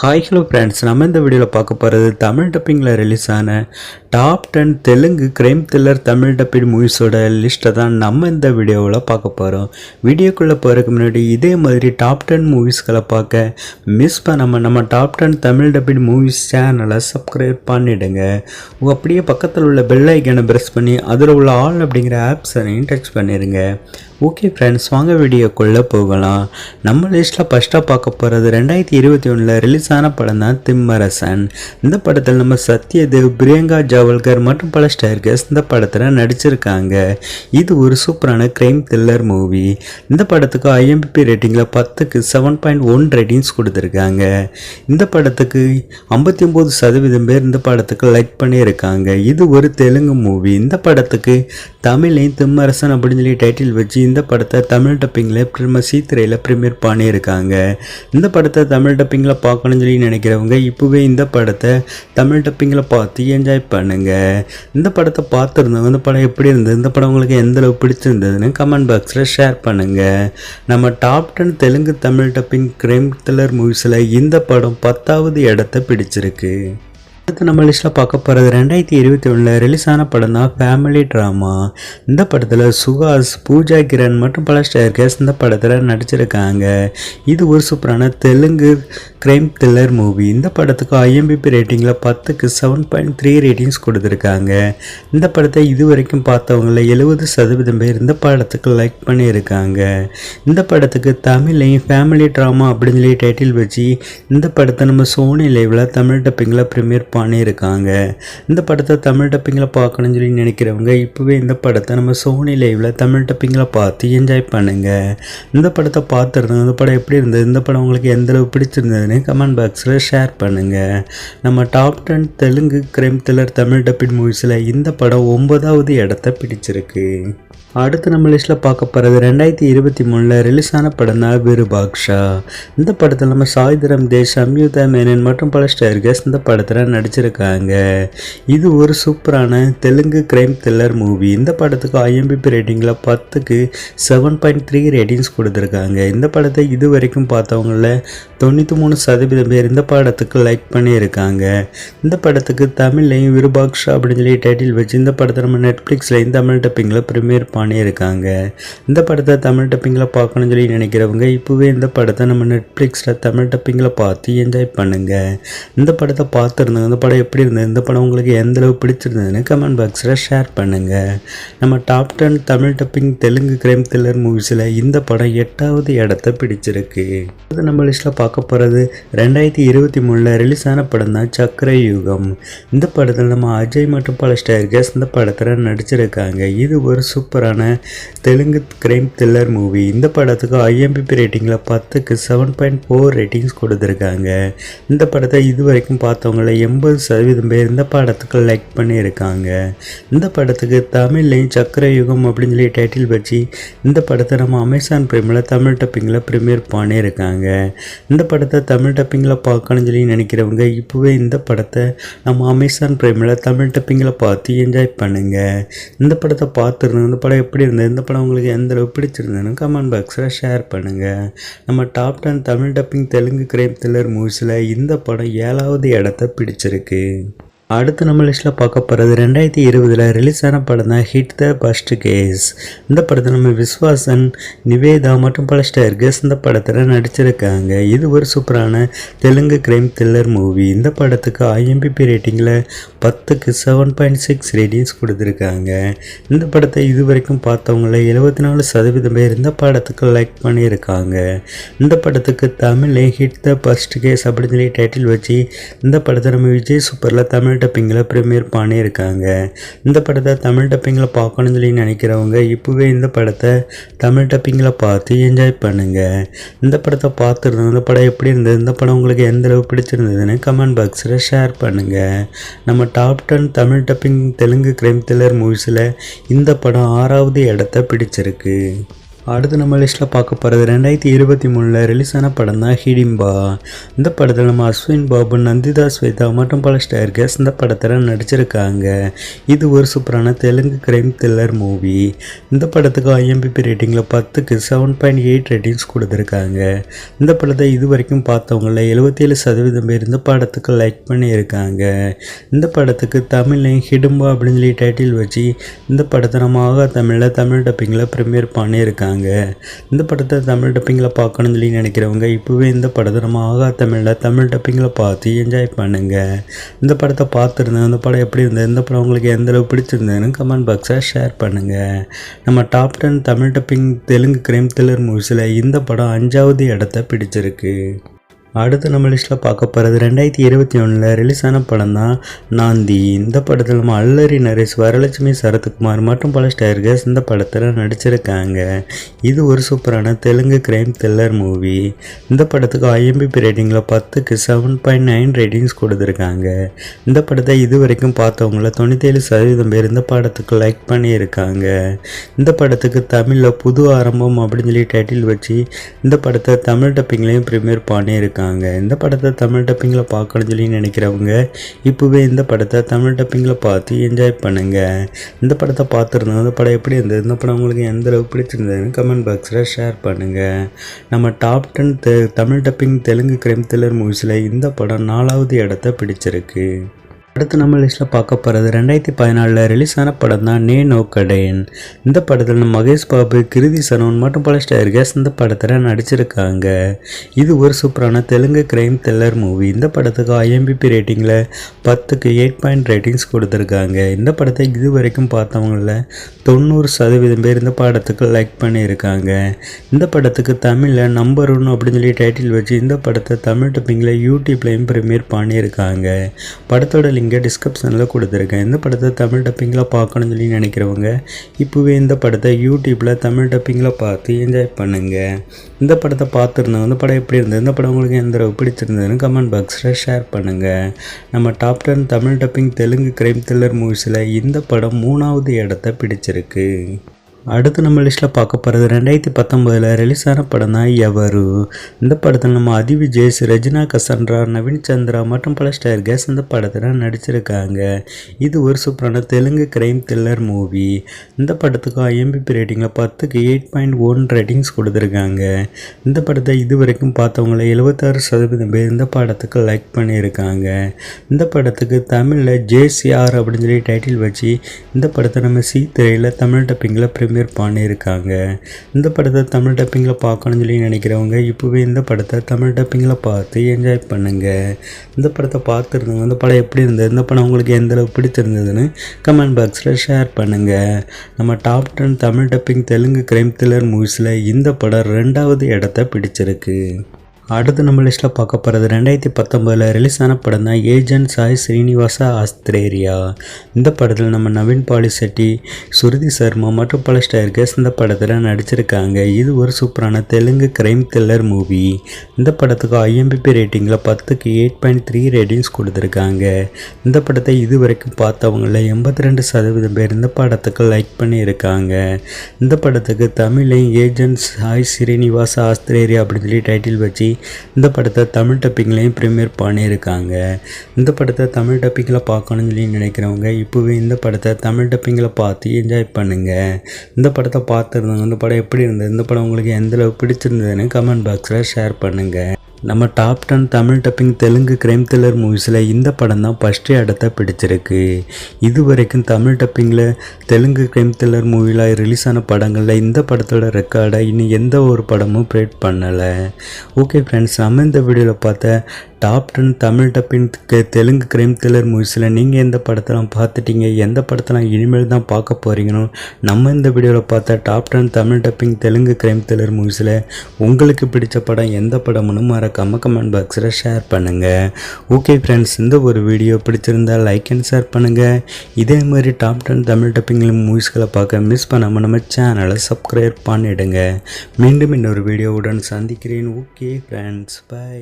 Hi hello friends நம்ம இந்த வீடியோவில் பார்க்க போகிறது தமிழ் டப்பிங்கில் ரிலீஸ் ஆன top ten Telugu crime thriller Tamil dubbing மூவிஸோட லிஸ்ட்டை தான் நம்ம இந்த வீடியோவில் பார்க்க போகிறோம் வீடியோக்குள்ளே போகிறதுக்கு முன்னாடி இதே மாதிரி டாப் டென் மூவிஸ்களை பார்க்க மிஸ் பண்ணாமல் நம்ம top ten Tamil dubbing movies சேனலை சப்ஸ்கிரைப் பண்ணிவிடுங்க அப்படியே பக்கத்தில் உள்ள பெல் ஐக்கனை ப்ரெஸ் பண்ணி அதில் உள்ள ஆல் அப்படிங்கிற ஆப்ஸனையும் டச் பண்ணிடுங்க. ஓகே ஃப்ரெண்ட்ஸ் வாங்க வீடியோக்குள்ளே போகலாம். நம்ம லிஸ்ட்டில் ஃபஸ்ட்டாக பார்க்க போகிறது ரெண்டாயிரத்தி இருபத்தி ஒன்றில் ரிலீஸ் ஆன படம் தான் திம்மரசன். இந்த படத்தில் நம்ம சத்யதேவ் பிரியங்கா ஜாவல்கர் மற்றும் பல ஸ்டார்கர்ஸ் இந்த படத்தில் நடிச்சிருக்காங்க. இது ஒரு சூப்பரான கிரைம் த்ரில்லர் மூவி இந்த படத்துக்கு ஐஎம்பிபி ரேட்டிங்கில் பத்துக்கு செவன் பாயிண்ட் ஒன் ரேட்டிங்ஸ் கொடுத்துருக்காங்க. இந்த படத்துக்கு ஐம்பத்தி ஒம்பது சதவீதம் பேர் இந்த படத்துக்கு லைக் பண்ணியிருக்காங்க. இது ஒரு தெலுங்கு மூவி இந்த படத்துக்கு தமிழையும் திம்மரசன் அப்படின்னு சொல்லி டைட்டில் வச்சு இந்த படத்தை தமிழ் டப்பிங்கில் பிரம சீத்திரையில் ப்ரீமியர் பண்ணியிருக்காங்க. இந்த படத்தை தமிழ் டப்பிங்கில் பார்க்கணும்னு சொல்லி நினைக்கிறவங்க இப்போவே இந்த படத்தை தமிழ் டப்பிங்கில் பார்த்து என்ஜாய் பண்ணுங்கள் இந்த படத்தை பார்த்துருந்தவங்க இந்த படம் எப்படி இருந்தது இந்த படம் உங்களுக்கு எந்த அளவு பிடிச்சிருந்ததுன்னு கமெண்ட் பாக்ஸில் ஷேர் பண்ணுங்கள் நம்ம top ten Telugu Tamil dubbing crime thriller மூவிஸில் இந்த படம் பத்தாவது இடத்த பிடிச்சிருக்கு. அடுத்து நம்ம லிஸ்ட்டில் பார்க்க போகிறது ரெண்டாயிரத்தி இருபத்தி ஒன்றில் ரிலீஸ் ஆன படம் தான் ஃபேமிலி ட்ராமா இந்த படத்தில் சுஹாஸ் பூஜா கிரண் மற்றும் பல ஸ்டார்கர்ஸ் இந்த படத்தில் நடிச்சிருக்காங்க. இது ஒரு சூப்பரான தெலுங்கு கிரைம் த்ரில்லர் மூவி இந்த படத்துக்கு ஐஎம்பிபி ரேட்டிங்கில் பத்துக்கு செவன் பாயிண்ட் த்ரீ ரேட்டிங்ஸ் கொடுத்துருக்காங்க. இந்த படத்தை இது வரைக்கும் பார்த்தவங்கள எழுபது சதவீதம் பேர் இந்த படத்துக்கு லைக் பண்ணியிருக்காங்க. இந்த படத்துக்கு தமிழையும் ஃபேமிலி ட்ராமா அப்படின்னு சொல்லி டைட்டில் வச்சு இந்த படத்தை நம்ம சோனி லைவில் தமிழ் டப்பிங்கில் ப்ரீமியர் பண்ணியிருக்காங்க இந்த படத்தை தமிழ் டப்பிங்கில் பார்க்கணும்னு சொல்லி நினைக்கிறவங்க இப்போவே இந்த படத்தை நம்ம சோனி லைவில் தமிழ் டப்பிங்கில் பார்த்து என்ஜாய் பண்ணுங்கள் இந்த படத்தை பார்த்துருந்தோம் இந்த படம் எப்படி இருந்தது இந்த படம் உங்களுக்கு எந்த அளவு பிடிச்சிருந்ததுன்னு கமெண்ட் பாக்ஸில் ஷேர் பண்ணுங்கள் நம்ம top ten Telugu crime thriller Tamil dubbing மூவிஸில் இந்த படம் ஒன்பதாவது இடத்த பிடிச்சிருக்கு. அடுத்து நம்ம லிஸ்ட்டில் பார்க்க போகிறது ரெண்டாயிரத்தி இருபத்தி மூணில் ரிலீஸ் ஆன படம் தான் விருபாக்ஷா இந்த படத்தில் நம்ம சாய்தரம் தேஷ் சம்யுதா மேனன் மற்றும் பல ஸ்டர்கஸ் இந்த படத்தில் நடிச்சிருக்காங்க. இது ஒரு சூப்பரான தெலுங்கு கிரைம் த்ரில்லர் மூவி இந்த படத்துக்கு ஐஎம்பிபி ரேட்டிங்கில் பத்துக்கு செவன் பாயிண்ட் த்ரீ ரேட்டிங்ஸ் கொடுத்துருக்காங்க. இந்த படத்தை இது வரைக்கும் பார்த்தவங்கள தொண்ணூற்றி மூணு சதவீதம் பேர் இந்த படத்துக்கு லைக் பண்ணியிருக்காங்க. இந்த படத்துக்கு தமிழ்லையும் விருபாக்ஷா அப்படின்னு சொல்லி டைட்டில் வச்சு இந்த படத்தை நம்ம நெட்ஃப்ளிக்ஸ்லையும் தமிழ் டப்பிங்கில் ப்ரீமியர் பண்ணியிருக்காங்க இந்த படத்தை தமிழ் டப்பிங்கில் பார்க்கணும்னு சொல்லி நினைக்கிறவங்க இப்போவே இந்த படத்தை நம்ம நெட்ஃப்ளிக்ஸில் தமிழ் டப்பிங்கில் பார்த்து என்ஜாய் பண்ணுங்கள் இந்த படத்தை பார்த்துருந்தோம் இந்த படம் எப்படி இருந்தது இந்த படம் உங்களுக்கு எந்த அளவு பிடிச்சிருந்ததுன்னு கமெண்ட் பாக்ஸில் ஷேர் பண்ணுங்கள் நம்ம top ten Tamil dubbing Telugu crime thriller மூவிஸில் இந்த படம் எட்டாவது இடத்த பிடிச்சிருக்கு. அது நம்ம லிஸ்ட்டில் பார்க்க போகிறது ரெண்டாயிரத்தி இருபத்தி மூணில் ரிலீஸ் ஆன படம் தான் சக்கர யுகம் இந்த படத்தில் நம்ம அஜய் மற்றும் பல ஸ்டார்கர்ஸ் இந்த படத்தில் நடிச்சிருக்காங்க. இது ஒரு சூப்பரான தெலுங்கு கிரைம் த்ரில்லர் மூவி இந்த படத்துக்கு ஐஎம்பிபி ரேட்டிங்கில் பத்துக்கு செவன் பாயிண்ட் ஃபோர் ரேட்டிங்ஸ் கொடுத்துருக்காங்க. இந்த படத்தை இது வரைக்கும் பார்த்தவங்கள எண்பது சதவீதம் பேர் இந்த படத்துக்கு லைக் பண்ணியிருக்காங்க. இந்த படத்துக்கு தமிழ்லையும் சக்கர யுகம் அப்படின்னு சொல்லி டைட்டில் வச்சு இந்த படத்தை நம்ம அமேசான் பிரைமில் தமிழ் டப்பிங்கில் ப்ரீமியர் பண்ணியிருக்காங்க. இந்த படத்தை தமிழ் டப்பிங்கில் பார்க்கணும்னு சொல்லி நினைக்கிறவங்க இப்போவே இந்த படத்தை நம்ம அமேசான் பிரைமில் தமிழ் டப்பிங்கில் பார்த்து என்ஜாய் பண்ணுங்கள் இந்த படத்தை பார்த்துருந்தோம் இந்த படம் எப்படி இருந்தது? இந்த படம் உங்களுக்கு எந்த அளவு பிடிச்சிருந்ததுன்னு கமெண்ட் பாக்ஸில் ஷேர் பண்ணுங்கள் நம்ம top ten Tamil dubbing Telugu crime thriller மூவிஸில் இந்த படம் ஏழாவது இடத்த பிடிச்சிருக்கு. அடுத்து நம்ம லிஸ்ட்டில் பார்க்க போகிறது ரெண்டாயிரத்தி இருபதில் ரிலீஸ் ஆன படம் தான் ஹிட் த ஃபஸ்ட் கேஸ் இந்த படத்தில் நம்ம விஸ்வாசன் நிவேதா மற்றும் பல ஸ்டார்கர்ஸ் இந்த படத்தில் நடிச்சிருக்காங்க. இது ஒரு சூப்பரான தெலுங்கு கிரைம் த்ரில்லர் மூவி இந்த படத்துக்கு ஐஎம்பிபி ரேட்டிங்கில் பத்துக்கு செவன் பாயிண்ட் சிக்ஸ் ரேட்டிங்ஸ் கொடுத்துருக்காங்க. இந்த படத்தை இது வரைக்கும் பார்த்தவங்கள எழுபத்தி நாலு சதவீதம் பேர் இந்த படத்துக்கு லைக் பண்ணியிருக்காங்க. இந்த படத்துக்கு தமிழில் ஹிட் த ஃபஸ்ட் கேஸ் அப்படின்னு சொல்லி டைட்டில் வச்சு இந்த படத்தை நம்ம விஜய் சூப்பரில் தமிழ் டப்பிங்கில் ப்ரீமியர் பண்ணியிருக்காங்க. இந்த படத்தை தமிழ் டப்பிங்கில் பார்க்கணும்னு சொல்லி நினைக்கிறவங்க இப்போவே இந்த படத்தை தமிழ் டப்பிங்கில் பார்த்து என்ஜாய் பண்ணுங்கள் இந்த படத்தை பார்த்துருந்தோம் இந்த படம் எப்படி இருந்தது? இந்த படம் உங்களுக்கு எந்த அளவு பிடிச்சிருந்ததுன்னு கமெண்ட் பாக்ஸில் ஷேர் பண்ணுங்கள் நம்ம top ten Tamil dubbing Telugu crime thriller மூவிஸில் இந்த படம் ஆறாவது இடத்த பிடிச்சிருக்கு. அடுத்து நம்ம லிஸ்ட்டில் பார்க்க போகிறது ரெண்டாயிரத்தி இருபத்தி மூணில் ரிலீஸ் ஆன படம் தான் ஹிடிம்பா. இந்த படத்தில் நம்ம அஸ்வின் பாபு நந்திதா ஸ்வேதா மற்றும் பல ஸ்டார் கேஸ் இந்த படத்தில் நடிச்சிருக்காங்க. இது ஒரு சூப்பரான தெலுங்கு கிரைம் த்ரில்லர் மூவி இந்த படத்துக்கு ஐஎம்பிபி ரேட்டிங்கில் பத்துக்கு செவன் பாயிண்ட் எயிட் ரேட்டிங்ஸ் கொடுத்துருக்காங்க. இந்த படத்தை இது வரைக்கும் பார்த்தவங்கள எழுபத்தேழு சதவீதம் பேர் இந்த படத்துக்கு லைக் பண்ணியிருக்காங்க. இந்த படத்துக்கு தமிழ்லையும் ஹிடும்பா அப்படின்னு சொல்லி டைட்டில் வச்சு இந்த படத்தை நம்ம ஆகா தமிழில் தமிழ் டப்பிங்கில் ப்ரிமியர் பண்ணியிருக்காங்க. இந்த படத்தை தமிழ் டப்பிங்கில் பார்க்கணும்னு சொல்லி நினைக்கிறவங்க இப்போவே இந்த படத்தை நம்ம ஆகா தமிழில் தமிழ் டப்பிங்கில் பார்த்து என்ஜாய் பண்ணுங்க. இந்த படத்தை பார்த்துருந்தேன் இந்த படம் எப்படி இருந்தது இந்த படம் உங்களுக்கு எந்தளவு பிடிச்சிருந்ததுன்னு கமெண்ட் பாக்ஸை ஷேர் பண்ணுங்கள் நம்ம top ten Tamil dubbing Telugu crime thriller மூவிஸில் இந்த படம் அஞ்சாவது இடத்த பிடிச்சிருக்கு. அடுத்து நம்ம லிஸ்ட்டில் பார்க்க போகிறது ரெண்டாயிரத்தி இருபத்தி ஒன்றில் ரிலீஸ் ஆன படம் தான் நாந்தி. இந்த படத்தில் நம்ம அல்லரி நரேஷ் வரலட்சுமி சரத்குமார் மற்றும் பல ஸ்டார்கர்ஸ் இந்த படத்தில் நடிச்சிருக்காங்க. இது ஒரு சூப்பரான தெலுங்கு கிரைம் த்ரில்லர் மூவி இந்த படத்துக்கு ஐஎம்பிபி ரேட்டிங்கில் பத்துக்கு செவன் பாயிண்ட் நைன் ரேட்டிங்ஸ் கொடுத்துருக்காங்க. இந்த படத்தை இது வரைக்கும் பார்த்தவங்கள தொண்ணூத்தேழு சதவீதம் பேர் இந்த படத்துக்கு லைக் பண்ணியிருக்காங்க. இந்த படத்துக்கு தமிழில் புது ஆரம்பம் அப்படின்னு சொல்லி டைட்டில் வச்சு இந்த படத்தை தமிழ் டப்பிங்லேயும் ப்ரிமியர் பண்ணியிருக்காங்க. இந்த படத்தை தமிழ் டப்பிங்கில் பார்க்கணும்னு சொல்லி நினைக்கிறவங்க இப்போவே இந்த படத்தை தமிழ் டப்பிங்கில் பார்த்து என்ஜாய் பண்ணுங்கள் இந்த படத்தை பார்த்துருந்தோம் இந்த படம் எப்படி இருந்தது? இந்த படம் உங்களுக்கு எந்த அளவுக்கு பிடிச்சிருந்ததுன்னு கமெண்ட் பாக்ஸில் ஷேர் பண்ணுங்கள் நம்ம டாப் டென் தெ Tamil dubbing Telugu crime thriller மூவிஸில் இந்த படம் நாலாவது இடத்த பிடிச்சிருக்கு. அடுத்து நம்ம லிஸ்ட்டில் பார்க்க போகிறது ரெண்டாயிரத்தி பதினாலில் ரிலீஸ் ஆன படம் தான் நே நோ கடேன் இந்த படத்தில் நம்ம மகேஷ் பாபு கிருதி சனோன் மற்றும் பல ஸ்டார் கேஸ் இந்த படத்தில் நடிச்சிருக்காங்க. இது ஒரு சூப்பரான தெலுங்கு கிரைம் த்ரில்லர் மூவி இந்த படத்துக்கு ஐஎம்பிபி ரேட்டிங்கில் பத்துக்கு எயிட் பாயிண்ட் ரேட்டிங்ஸ் கொடுத்துருக்காங்க. இந்த படத்தை இது வரைக்கும் பார்த்தவங்கள தொண்ணூறு சதவீதம் பேர் இந்த படத்துக்கு லைக் பண்ணியிருக்காங்க. இந்த படத்துக்கு தமிழில் நம்பர் ஒன் அப்படின்னு சொல்லி டைட்டில் வச்சு இந்த படத்தை தமிழ் டப்பிங்கில் யூடியூப்லேயும் ப்ரீமியர் பண்ணியிருக்காங்க. படத்தோட லிங்க் டிஸ்கிரிப்ஷனில் கொடுத்துருக்கேன். இந்த படத்தை தமிழ் டப்பிங்கில் பார்க்கணும்னு சொல்லி நினைக்கிறவங்க இப்போவே இந்த படத்தை யூடியூப்பில் தமிழ் டப்பிங்கில் பார்த்து என்ஜாய் பண்ணுங்கள் இந்த படத்தை பார்த்துருந்தோம் இந்த படம் எப்படி இருந்தது? இந்த படம் உங்களுக்கு எந்த அளவு பிடிச்சிருந்ததுன்னு கமெண்ட் பாக்ஸில் ஷேர் பண்ணுங்கள் நம்ம top ten Tamil dubbing Telugu crime thriller மூவிஸில் இந்த படம் மூணாவது இடத்த பிடிச்சிருக்கு. அடுத்து நம்ம லிஸ்ட்டில் பார்க்க போகிறது ரெண்டாயிரத்தி பத்தொம்போதில் ரிலீஸ் ஆன படம் தான் எவரு? இந்த படத்தில் நம்ம அதி விஜய் ரஜினா கசன்ரா நவீன் சந்திரா மற்றும் பல ஸ்டார் கேஸ் இந்த படத்தில் நடிச்சிருக்காங்க. இது ஒரு சூப்பரான தெலுங்கு கிரைம் த்ரில்லர் மூவி இந்த படத்துக்கு ஐஎம்பிபி ரேட்டிங்கில் பத்துக்கு எயிட் பாயிண்ட் ஒன் ரேட்டிங்ஸ் கொடுத்துருக்காங்க. இந்த படத்தை இது வரைக்கும் பார்த்தவங்கள எழுபத்தாறு சதவீதம் பேர் இந்த படத்துக்கு லைக் பண்ணியிருக்காங்க. இந்த படத்துக்கு தமிழில் ஜேசிஆர் அப்படின்னு சொல்லி டைட்டில் வச்சு இந்த படத்தை நம்ம சி திரையில் தமிழ் டப்பிங்கில் பேர் பண்ணியிருக்காங்க இந்த படத்தை தமிழ் டப்பிங்கில் பார்க்கணும்னு சொல்லி நினைக்கிறவங்க இப்போவே இந்த படத்தை தமிழ் டப்பிங்கில் பார்த்து என்ஜாய் பண்ணுங்கள் இந்த படத்தை பார்த்துருந்தவங்க இந்த படம் எப்படி இருந்தது இந்த படம் உங்களுக்கு எந்தளவுக்கு பிடிச்சிருந்ததுன்னு கமெண்ட் பாக்ஸில் ஷேர் பண்ணுங்கள் நம்ம top ten Tamil dubbing Telugu crime thriller மூவிஸில் இந்த படம் ரெண்டாவது இடத்த பிடிச்சிருக்கு. அடுத்து நம்ம லிஸ்ட்டில் பார்க்க போகிறது ரெண்டாயிரத்தி பத்தொம்பதில் ரிலீஸ் ஆன படம் தான் ஏஜென்ட் சாய் ஸ்ரீனிவாசா ஆஸ்திரேரியா இந்த படத்தில் நம்ம நவீன் பாலிசெட்டி சுருதி சர்மா மற்றும் பல ஸ்டார்கர்ஸ் இந்த படத்தில் நடிச்சிருக்காங்க. இது ஒரு சூப்பரான தெலுங்கு கிரைம் த்ரில்லர் மூவி இந்த படத்துக்கு ஐஎம்பிபி ரேட்டிங்கில் பத்துக்கு எயிட் பாயிண்ட் த்ரீ ரேட்டிங்ஸ் கொடுத்துருக்காங்க. இந்த படத்தை இது வரைக்கும் பார்த்தவங்கள எண்பத்தி ரெண்டு சதவீதம் பேர் இந்த படத்துக்கு லைக் பண்ணியிருக்காங்க. இந்த படத்துக்கு தமிழையும் ஏஜென்ட் சாய் ஸ்ரீனிவாசா ஆஸ்திரேரியா அப்படின்னு சொல்லி டைட்டில் வச்சு இந்த படத்தை தமிழ் டப்பிங்லேயும் ப்ரீமியர் பண்ணியிருக்காங்க. இந்த படத்தை தமிழ் டப்பிங்கில் பார்க்கணும்னு சொல்லி நினைக்கிறவங்க இப்போவே இந்த படத்தை தமிழ் டப்பிங்கில் பார்த்து என்ஜாய் பண்ணுங்கள் இந்த படத்தை பார்த்துருந்தாங்க இந்த படம் எப்படி இருந்தது இந்த படம் உங்களுக்கு எந்தளவு பிடிச்சிருந்ததுன்னு கமெண்ட் பாக்ஸில் ஷேர் பண்ணுங்கள் நம்ம top ten Tamil dubbing Telugu crime thriller மூவிஸில் இந்த படம் தான் ஃபஸ்ட்டு இடத்த பிடிச்சிருக்கு. இது வரைக்கும் தமிழ் டப்பிங்கில் தெலுங்கு கிரைம் த்ரில்லர் மூவியில் ரிலீஸ் ஆன படங்களில் இந்த படத்தோட ரெக்கார்டை இனி எந்த ஒரு படமும் பிரேட் பண்ணலை. ஓகே ஃப்ரெண்ட்ஸ் நம்ம இந்த வீடியோவில் பார்த்த top ten Tamil dubbing Telugu crime thriller மூவிஸில் நீங்கள் எந்த படத்தெல்லாம் பார்த்துட்டீங்க எந்த படத்தெல்லாம் இனிமேல் தான் பார்க்க போகிறீங்கன்னு நம்ம இந்த வீடியோவில் பார்த்த top ten Tamil dubbing Telugu crime thriller மூவிஸில் உங்களுக்கு பிடிச்ச படம் எந்த படம்னு மறக்காமல் கமெண்ட் பாக்ஸில் ஷேர் பண்ணுங்கள் ஓகே ஃப்ரெண்ட்ஸ் இந்த ஒரு வீடியோ பிடிச்சிருந்தா லைக் அண்ட் ஷேர் பண்ணுங்கள் இதே மாதிரி டாப் டென் தமிழ் டப்பிங் மூவிஸ்களை பார்க்க மிஸ் பண்ணாமல் நம்ம சேனலை சப்ஸ்கிரைப் பண்ணிவிடுங்க மீண்டும் இன்னொரு வீடியோவுடன் சந்திக்கிறேன். Okay friends by